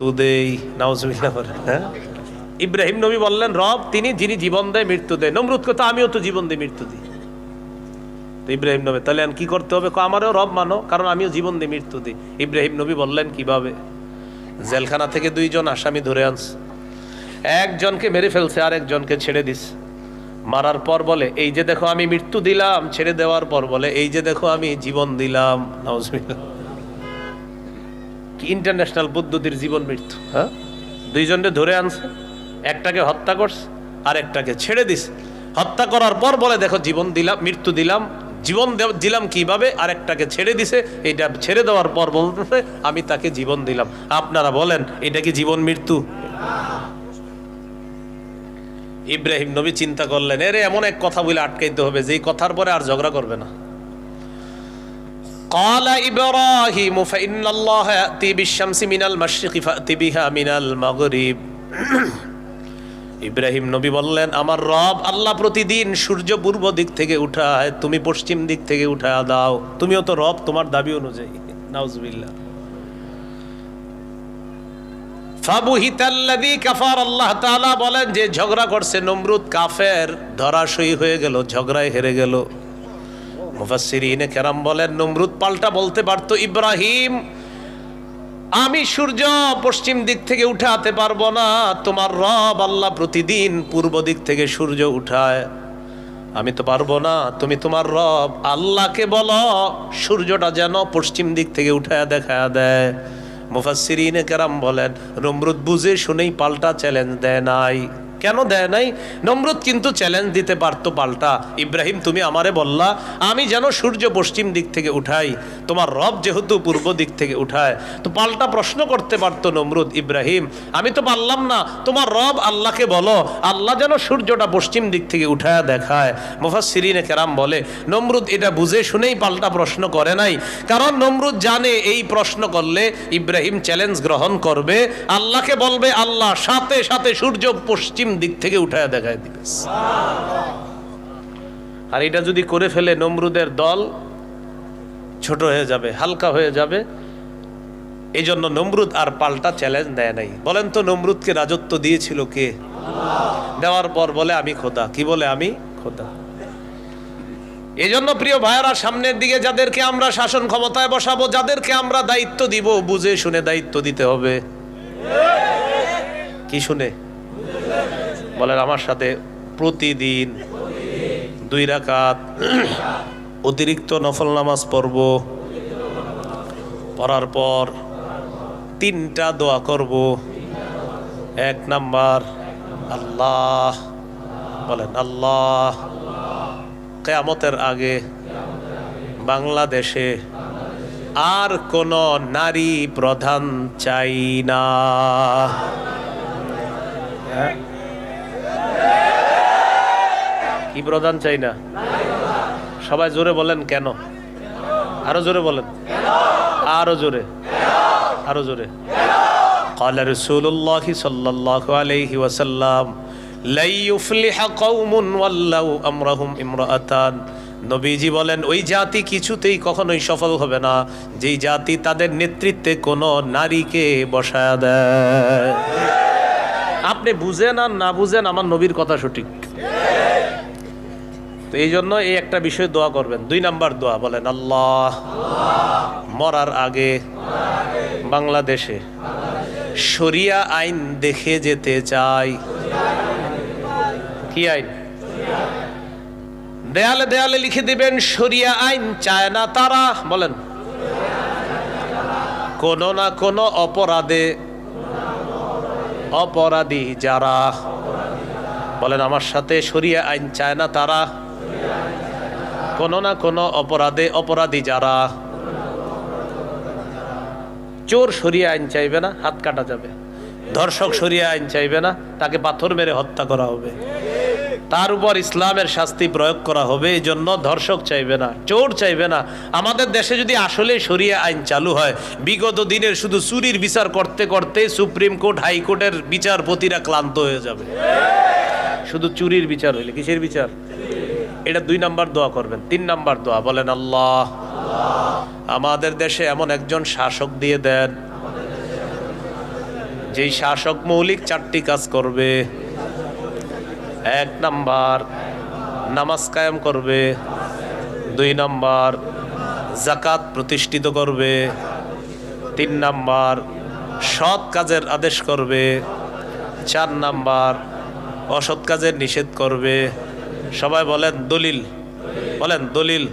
তুদেই নাউজুবিল্লাহ বলে, হ্যাঁ? ইব্রাহিম নবী বললেন রব তিনি যিনি জীবন দেয় মৃত্যু দেয়। নমরুদ কথা আমিও তো জীবন দিই মৃত্যু দিই। তো ইব্রাহিম নবী তাহলে কি করতে হবে? আমারও রব মানো কারণ আমিও জীবন দিই মৃত্যু দিই। ইব্রাহিম নবী বললেন কীভাবে? জেলখানা থেকে দুইজন আসামি ধরে আনছে একজনকে মেরে ফেলছে আর একজনকে ছেড়ে দিস। মারার পর বলে এই যে দেখো আমি মৃত্যু দিলাম। ছেড়ে দেওয়ার পর বলে এই যে দেখো আমি জীবন দিলাম। নাউজুবিল্লাহ। কি ইন্টারন্যাশনাল পদ্ধতির জীবন মৃত্যু হ্যাঁ? দুইজনকে ধরে আনছে, একটাকে হত্যা করছে আর একটাকে ছেড়ে দিস হত্যা করার পর বলে, দেখো, জীবন দিলাম, মৃত্যু দিলাম, জীবন দিলাম কীভাবে? আর একটাকে ছেড়ে দিছে, এটা ছেড়ে দেওয়ার পর বলতেছে, আমি তাকে জীবন দিলাম। আপনারা বলেন, এটা কি জীবন মৃত্যু? ইব্রাহিম নবী চিন্তা করলেন, এরে, এমন এক কথা বলে আটকাইতে হবে, যেই কথার পরে আর ঝগড়া করবে না। قال إبراهيم فإن الله يأتي بالشمس من المشرق فأت بها من المغرب ইব্রাহিম নবী বললেন আমার রব আল্লাহ প্রতিদিন সূর্য পূর্ব দিক থেকে উঠায় তুমি পশ্চিম দিক থেকে উঠায় দাও তুমিও তো রব তোমার দাবি অনুযায়ী নাউজুবিল্লাহ ফাবুহিতাল্লাযী কাফার আল্লাহ তাআলা বলেন যে ঝগড়া করছে নমরুদ কাফের ধরাশয়ী হয়ে গেল ঝগড়ায় হেরে গেল মুফাসসিরিনে কেরাম বলেন, নমরুদ পাল্টা বলতে পারতো ইব্রাহিম, আমি সূর্য পশ্চিম দিক থেকে উঠাতে পারব না, তোমার রব আল্লাহ প্রতিদিন পূর্ব দিক থেকে সূর্য উঠায়। আমি তো পারব না, তুমি তোমার রব আল্লাহকে বলো, সূর্যটা যেন পশ্চিম দিক থেকে উঠায় দেখায় দেয়। মুফাসসিরিনে কেরাম বলেন, নমরুদ বুঝে শুনেই পাল্টা চ্যালেঞ্জ দেয় নাই। কেন দেয় নাই? নমরুদ কিন্তু চ্যালেঞ্জ দিতে পারতো পাল্টা। ইব্রাহিম, তুমি আমারে বললা, আমি যেন সূর্য পশ্চিম দিক থেকে উঠাই, তোমার রব যেহেতু পূর্ব দিক থেকে উঠায়। তো পাল্টা প্রশ্ন করতে পারতো নমরুদ, ইব্রাহিম, আমি তো পারলাম না, তোমার রব আল্লাহকে বলো, আল্লাহ যেন সূর্যটা পশ্চিম দিক থেকে উঠায় দেখায়। মুফাসসিরিনে কেরাম বলে, নমরুদ এটা বুঝে শুনেই পাল্টা প্রশ্ন করে নাই। কারণ নমরুদ জানে এই প্রশ্ন করলে ইব্রাহিম চ্যালেঞ্জ গ্রহণ করবে, আল্লাহকে বলবে, আল্লাহ, সাথে সাথে সূর্য পশ্চিম দিক থেকে উঠায় দেখায় দিবে। আর এটা যদি করে ফেলে নমরুদের দল, ছোট হয়ে যাবে, হালকা হয়ে যাবে এই জন্য নমরুদ আর পাল্টা চ্যালেঞ্জ দেয় নাই। বলেন তো, নমরুদকে রাজত্ব দিয়েছিল কে? দেওয়ার পর বলে, আমি খোদা। কি বলে, আমি খোদা? এই জন্য প্রিয় ভাইয়ারা, সামনের দিকে যাদেরকে আমরা শাসন ক্ষমতায় বসাবো, যাদেরকে আমরা দায়িত্ব দিব, বুঝে শুনে দায়িত্ব দিতে হবে। কি শুনে? বলেন আমার সাথে, প্রতিদিন দুই রাকাত অতিরিক্ত নফল নামাজ পড়ব। পড়ার পর তিনটা দোয়া করব। এক নাম্বার, আল্লাহ, বলেন আল্লাহ, কেয়ামতের আগে বাংলাদেশে আর কোন নারী প্রধান চাই না। কি প্রধান চাই না সবাই জোরে বলেন কেন আরো জোরে বলেন আরো জোরে আরো জোরে قال رسول الله صلى الله عليه وسلم لا يفلح قوم ولوا امرهم امرأتان নবীজি বলেন ওই জাতি কিছুতেই কখনোই সফল হবে না যেই জাতি তাদের নেতৃত্বে কোনো নারীকে বসায় দেয় আপনি বুঝেন আর না বুঝেন আমার নবীর কথা সঠিক তো এই জন্য এই একটা বিষয় দোয়া করবেন। দুই নাম্বার দোয়া বলেন, আল্লাহ মরার আগে বাংলাদেশে শরিয়া আইন দেখে যেতে চাই। কি আইন? দেয়ালে দেয়ালে লিখে দিবেন, শরিয়া আইন চায় না তারা। বলেন, কোন না কোন অপরাধে অপরাধী যারা। বলেন, আমার সাথে শরিয়া আইন চায় না তারা। কোন না কোন অপরাধে অপরাধী যারা চোর সরিয়ে আইন চাইবে না, হাত কাটা যাবে। ধর্ষক সরিয়ে আইন চাইবে না, তাকে পাথর মেরে হত্যা করা হবে। তার উপর ইসলামের শাস্তি প্রয়োগ করা হবে, এই জন্য ধর্ষক চাইবে না, চোর চাইবে না। আমাদের দেশে যদি আসলে সরিয়ে আইন চালু হয়, বিগত দিনের শুধু চুরির বিচার করতে করতে সুপ্রিম কোর্ট, হাইকোর্টের বিচারপতিরা ক্লান্ত হয়ে যাবে। শুধু চুরির বিচার হইলে, কিসের বিচার? এটা দুই নাম্বার দোয়া করবেন। তিন নাম্বার দোয়া, বলেন আল্লাহ। আমাদের দেশে এমন একজন শাসক দিয়ে দেন, যেই শাসক মৌলিক চারটি কাজ করবে। এক নাম্বার, নামাজ কায়েম করবে। দুই নাম্বার জাকাত প্রতিষ্ঠিত করবে। তিন নাম্বার, সৎ কাজের আদেশ করবে। চার নাম্বার, অসৎ কাজের নিষেধ করবে। সবাই বলেন দলিল। বলেন দলিল।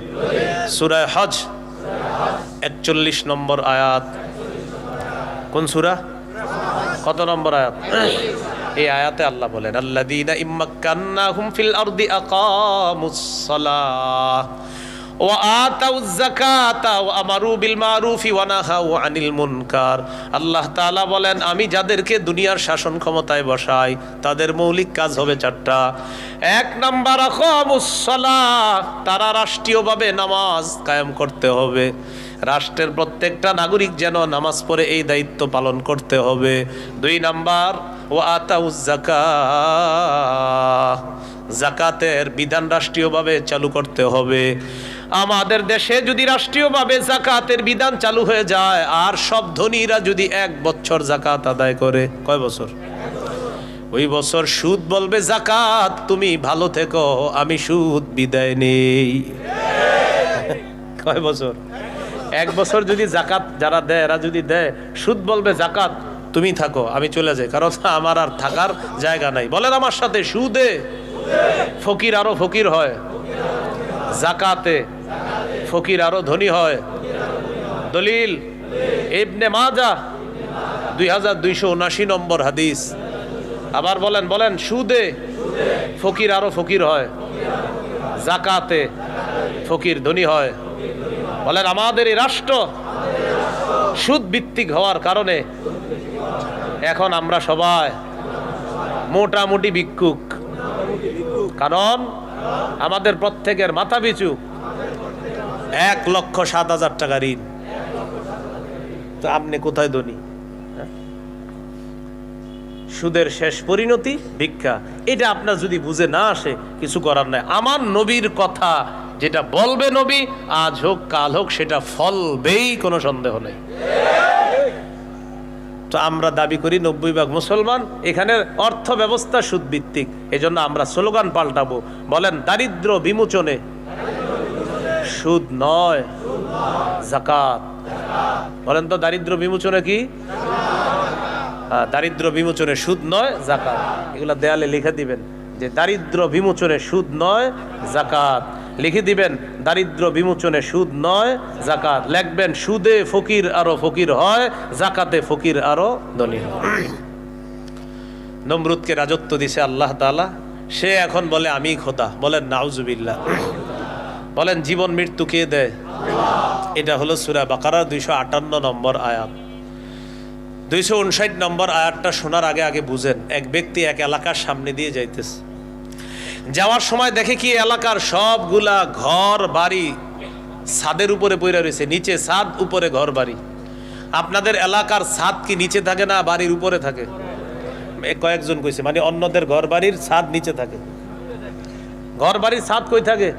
সুরায় হজ, একচল্লিশ নম্বর আয়াত। কোন সুরা? কত নম্বর আয়াত? এই আয়াতে আল্লাহ বলেন, আল্লাযীনা ইম্মাক্কান্নাহুম ফিল আরদি আকামুস সালাহ। আমারু বিল আনিল মুনকার। আল্লাহ তাআলা বলেন, আমি যাদেরকে দুনিয়ার শাসন ক্ষমতায় বসাই, তাদের মৌলিক কাজ হবে চারটা। এক নাম্বার, আকামুস সালাহ, তারা রাষ্ট্রীয়ভাবে নামাজ কায়েম করতে হবে। রাষ্ট্রের প্রত্যেকটা নাগরিক যেন নামাজ পড়ে এই দায়িত্ব পালন করতে হবে। দুই নাম্বার ও আতাউজ জাকা জাকাতের বিধান রাষ্ট্রীয়ভাবে চালু করতে হবে। আমাদের দেশে যদি রাষ্ট্রীয়ভাবে জাকাতের বিধান চালু হয়ে যায়, আর সব ধনীরা যদি এক বছর জাকাত আদায় করে, কয় বছর? ওই বছর সুদ বলবে, জাকাত, তুমি ভালো থেকো, আমি সুদ বিদায় নেই। কয় বছর? এক বছর যদি জাকাত যারা দেয়, এরা যদি দেয়, সুদ বলবে, জাকাত, তুমি থাকো, আমি চলে যাই। কারণ আমার আর থাকার জায়গা নাই। বলেন আমার সাথে, সুদে ফকির আরও ফকির হয়। জাকাতে। ফকির আরও ধনী হয়। দলিল, ইবনে মাজা দুই হাজার দুইশো উনাশি নম্বর হাদিস। আবার বলেন বলেন, সুদে ফকির আরও ফকির হয়। জাকাতে ফকির ধনী হয়। বলেন, আমাদের এই রাষ্ট্র সুদ ভিত্তিক হওয়ার কারণে এখন আমরা সবাই মোটামুটি ভিক্ষুক। কারণ আমাদের প্রত্যেকের মাথা পিছু। এক লক্ষ সাত হাজার টাকা ঋণ। তো আপনি কোথায় ধনী? হ্যাঁ? সুদের শেষ পরিণতি, ভিক্ষা। এটা আপনার যদি বুঝে না আসে, কিছু করার নাই। আমার নবীর কথা যেটা বলবে নবী, আজ হোক, কাল হোক, সেটা ফলবেই, কোনো সন্দেহ নেই। তো আমরা দাবি করি নব্বই ভাগ মুসলমান এখানে অর্থ ব্যবস্থা সুদভিত্তিক। এজন্য আমরা স্লোগান পাল্টাবো বলেন দারিদ্র বিমোচনে সুদ নয় জাকাত। বলেন তো দারিদ্র বিমোচনে কি? হ্যাঁ, দারিদ্র বিমোচনে সুদ নয় জাকাত। এগুলা দেয়ালে লিখে দিবেন যে দারিদ্র বিমোচনে সুদ নয় জাকাত। লিখে দিবেন, দারিদ্র বিমোচনে সুদ নয়, জাকাত লিখবেন, সুদে ফকির আরও ফকির হয়, জাকাতে ফকির আরও ধনী হয়। নমরুদকে রাজত্ব দিছে আল্লাহ তাআলা। সে এখন বলে, আমি খোদা। বলেন, নাউজুবিল্লাহ। বলেন, জীবন মৃত্যু কে দেয়? এটা হলো সুরা বাকারার দুইশো আটান্ন নম্বর আয়াত। দুইশো উনষাট নম্বর আয়াতটা শোনার আগে আগে বুঝেন, এক ব্যক্তি এক এলাকার সামনে দিয়ে যাইতেছে। যাওয়ার সময় দেখে কি এলাকার সবগুলা ঘর বাড়ি ছাদের উপরে পড়ে রয়েছে নিচে ছাদ, উপরে ঘর বাড়ি। আপনাদের এলাকার ছাদ কি নিচে থাকে না বাড়ির উপরে থাকে? কয়েকজন কইছে মানে অন্যদের ঘর বাড়ির ছাদ নিচে থাকে। ঘর বাড়ির ছাদ কই থাকে?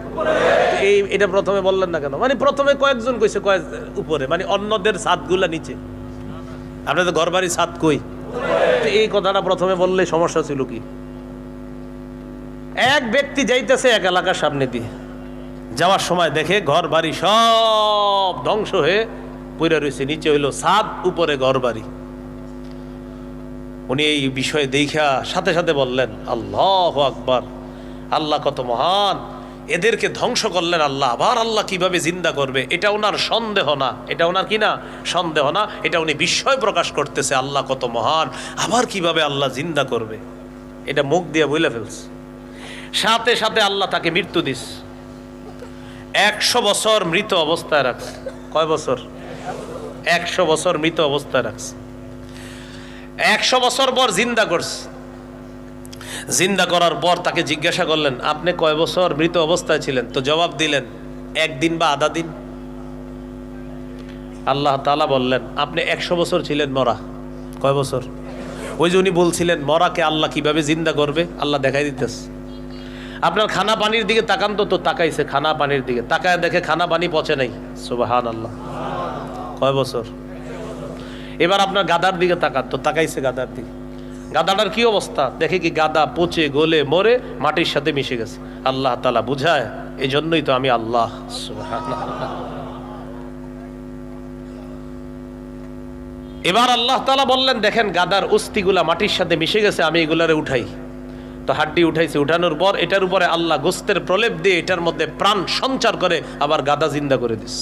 এই, এটা প্রথমে বললেন না কেন? মানে প্রথমে কয়েকজন কইছে, কয়েক উপরে মানে অন্যদের ছাদগুলা নিচে। আপনাদের ঘর বাড়ির ছাদ কই? এই কথাটা প্রথমে বললে সমস্যা ছিল কি? এক ব্যক্তি যাইতেছে এক এলাকার সামনে দিয়ে। যাওয়ার সময় দেখে ঘর বাড়ি সব ধ্বংস হয়ে পড়ে রয়েছে। নিচে হইল ছাদ, উপরে ঘর বাড়ি। উনি এই বিষয়ে দেখা সাথে সাথে বললেন, আল্লাহ আকবার, আল্লাহ কত মহান। এদেরকে ধ্বংস করলেন আল্লাহ। আবার আল্লাহ কীভাবে জিন্দা করবে? এটা ওনার সন্দেহ না। এটা ওনার কি না? সন্দেহ না। এটা উনি বিস্ময় প্রকাশ করতেছে, আল্লাহ কত মহান। আবার কীভাবে আল্লাহ জিন্দা করবে? এটা মুখ দিয়ে বলে ফেলছে। সাথে সাথে আল্লাহ তাকে মৃত্যু দিস। একশো বছর মৃত অবস্থায় রাখছে কয় বছর? একশো বছর মৃত অবস্থায় রাখছে একশো বছর পর জিন্দা করছে জিন্দা করার পর তাকে জিজ্ঞাসা করলেন, আপনি কয় বছর মৃত অবস্থায় ছিলেন? তো জবাব দিলেন, একদিন বা আধা দিন। আল্লাহ তালা বললেন, আপনি একশো বছর ছিলেন মরা। কয় বছর? ওই যে উনি বলছিলেন, মরাকে আল্লাহ কীভাবে জিন্দা করবে? আল্লাহ দেখাই দিতেছে। আপনার খানা পানির দিকে তাকান তো তো তাকাইছে খানা পানির দিকে। তাকায় দেখে খানা পানি পচে নাই। সুবাহান আল্লাহ কয় বছর? এবার আপনার গাদার দিকে তাকান তো, তাকাইছে গাদার দিকে। গাদাটার কি অবস্থা? দেখে কি গাদা পচে, গলে, মরে, মাটির সাথে মিশে গেছে। আল্লাহ তালা বুঝায় এই জন্যই তো আমি আল্লাহ। এবার আল্লাহ তালা বললেন, দেখেন গাদার অস্থিগুলা মাটির সাথে মিশে গেছে, আমি এগুলারে উঠাই। তো হাড্ডি উঠাইছে, উঠানোর পর এটার উপরে আল্লাহ গোস্তের প্রলেপ দিয়ে এটার মধ্যে প্রাণ সঞ্চার করে আবার গাদা জিন্দা করে দিস